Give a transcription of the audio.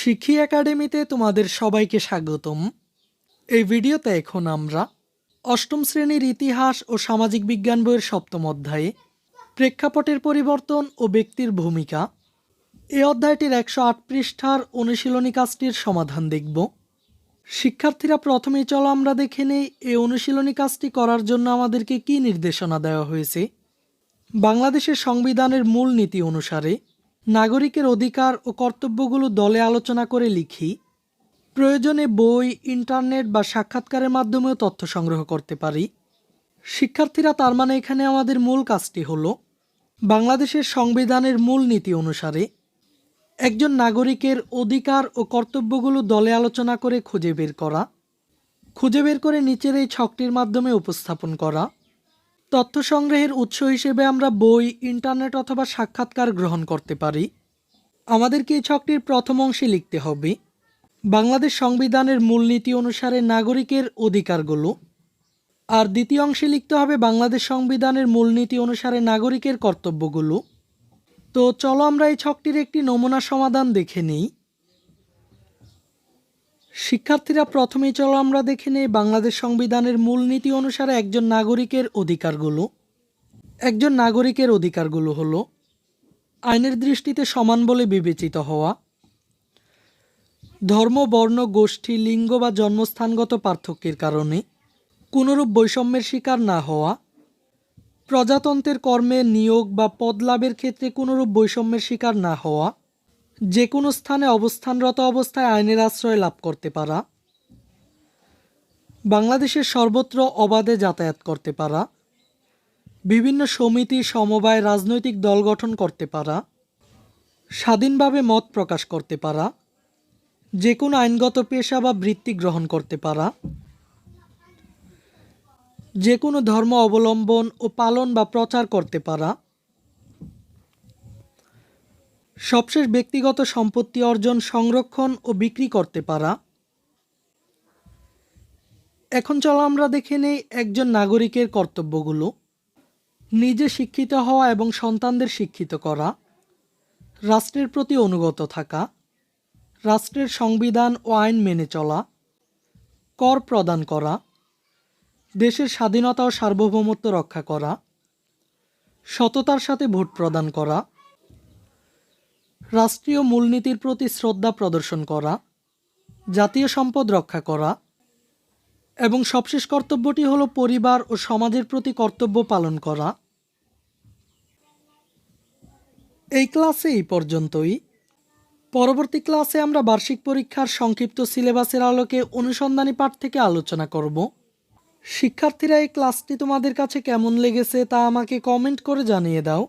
শিখি একাডেমিতে তোমাদের সবাইকে স্বাগতম। এই ভিডিওতে এখন আমরা অষ্টম শ্রেণির ইতিহাস ও সামাজিক বিজ্ঞান বইয়ের সপ্তম অধ্যায়ে প্রেক্ষাপটের পরিবর্তন ও ব্যক্তির ভূমিকা। এই অধ্যায়টির একশো আট পৃষ্ঠার অনুশীলনী কাজটির সমাধান দেখব। শিক্ষার্থীরা প্রথমেই চলো আমরা দেখে নেই এই অনুশীলনী কাজটি করার জন্য আমাদেরকে কী নির্দেশনা দেওয়া হয়েছে। বাংলাদেশের সংবিধানের মূল নীতি অনুসারে নাগরিকের অধিকার ও কর্তব্যগুলো দলে আলোচনা করে লিখি, প্রয়োজনে বই, ইন্টারনেট বা সাক্ষাৎকারের মাধ্যমেও তথ্য সংগ্রহ করতে পারি। শিক্ষার্থীরা তার মানে এখানে আমাদের মূল কাজটি হল বাংলাদেশের সংবিধানের মূল নীতি অনুসারে একজন নাগরিকের অধিকার ও কর্তব্যগুলো দলে আলোচনা করে খুঁজে বের করা, খুঁজে বের করে নিচের এই ছকটির মাধ্যমে উপস্থাপন করা তথ্য সংগ্রহের উৎস হিসেবে আমরা বই, ইন্টারনেট অথবা সাক্ষাৎকার গ্রহণ করতে পারি। আমাদেরকে এই ছকটির প্রথম অংশে লিখতে হবে, বাংলাদেশ সংবিধানের মূলনীতি অনুসারে নাগরিকের অধিকারগুলো। আর দ্বিতীয় অংশে লিখতে হবে, বাংলাদেশ সংবিধানের মূলনীতি অনুসারে নাগরিকের কর্তব্যগুলো। তো চলো আমরা এই ছকটির একটি নমুনা সমাধান দেখে নিই। শিক্ষার্থীরা প্রথমেই চলো আমরা দেখে নেই বাংলাদেশ সংবিধানের মূলনীতি অনুসারে একজন নাগরিকের অধিকারগুলো। একজন নাগরিকের অধিকারগুলো হলো আইনের দৃষ্টিতে সমান বলে বিবেচিত হওয়া, ধর্ম, বর্ণ, গোষ্ঠী, লিঙ্গ বা জন্মস্থানগত পার্থক্যের কারণে কোনোরূপ বৈষম্যের শিকার না হওয়া, প্রজাতন্ত্রের কর্মে নিয়োগ বা পদ লাভের ক্ষেত্রে কোনোরূপ বৈষম্যের শিকার না হওয়া যে কোনো স্থানে অবস্থানরত অবস্থায় আইনের আশ্রয় লাভ করতে পারা। বাংলাদেশের সর্বত্র অবাধে যাতায়াত করতে পারা। বিভিন্ন সমিতি, সমবায়, রাজনৈতিক দল গঠন করতে পারা। স্বাধীনভাবে মত প্রকাশ করতে পারা। যে কোনো আইনগত পেশা বা বৃত্তি গ্রহণ করতে পারা। যে কোনো ধর্ম অবলম্বন ও পালন বা প্রচার করতে পারা। সবশেষ ব্যক্তিগত সম্পত্তি অর্জন, সংরক্ষণ ও বিক্রি করতে পারা। এখন চলো আমরা দেখে নেই একজন নাগরিকের কর্তব্যগুলো। নিজে শিক্ষিত হওয়া এবং সন্তানদের শিক্ষিত করা। রাষ্ট্রের প্রতি অনুগত থাকা। রাষ্ট্রের সংবিধান ও আইন মেনে চলা। কর প্রদান করা। দেশের স্বাধীনতা ও সার্বভৌমত্ব রক্ষা করা। সততার সাথে ভোট প্রদান করা। রাষ্ট্রীয় মূলনীতির প্রতি শ্রদ্ধা প্রদর্শন করা, জাতীয় সম্পদ রক্ষা করা, এবং সবশেষ কর্তব্যটি হলো পরিবার ও সমাজের প্রতি কর্তব্য পালন করা। এই ক্লাসে এই পর্যন্তই। পরবর্তী ক্লাসে আমরা বার্ষিক পরীক্ষার সংক্ষিপ্ত সিলেবাসের আলোকে অনুসন্ধানী পাঠ থেকে আলোচনা করব। শিক্ষার্থীরা এই ক্লাসটি তোমাদের কাছে কেমন লেগেছে তা আমাকে কমেন্ট করে জানিয়ে দাও।